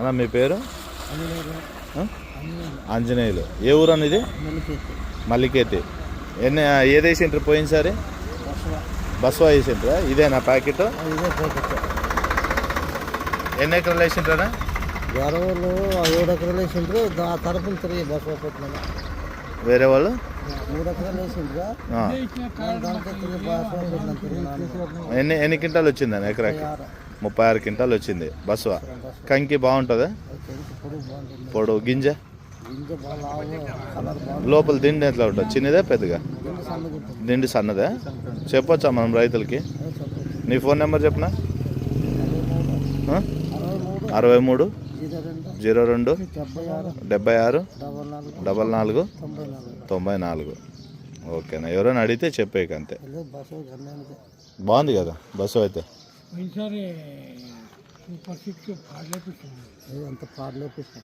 అన్న మీ పేరు? ఆంజనేయులు. ఏ ఊరు అన్న ఇది? మల్లికేతి. ఎన్ని ఏది వేసింటారు పోయినసారి? బస్సు వేసింటారా ఇదేనా ప్యాకెట్? ఎన్ని ఎకరాలు వేసింటారా గొడవలు ఏడు ఎకరాలు వేసిండ్రు ఆ తరపున తిరిగి బస్సు పెట్టిన వేరే వాళ్ళు? ఎన్ని ఎన్ని క్వింటాలు వచ్చిందని ఎకరాకి? ముప్పై ఆరు. క్వింటాలు వచ్చింది బస్సు కంకి బాగుంటుందా? పొడవు గింజ? లోపల దిండి ఎట్లా ఉంటుంది? చిన్నదే పెద్దగా? దిండి సన్నదే? చెప్పొచ్చా మనం రైతులకి? నీ ఫోన్ నెంబర్ చెప్పనా? అరవై మూడు? జీరో రెండు? డెబ్బై ఆరు? డబల్ నాలుగు? తొంభై నాలుగు? ఓకేనా ఎవరైనా అడిగితే చెప్పేక అంతే వెళ్ళి బస్సు గమ్యానికి బాగుంది కదా బస్సు అయితే అంత పాడలేపిస్తాం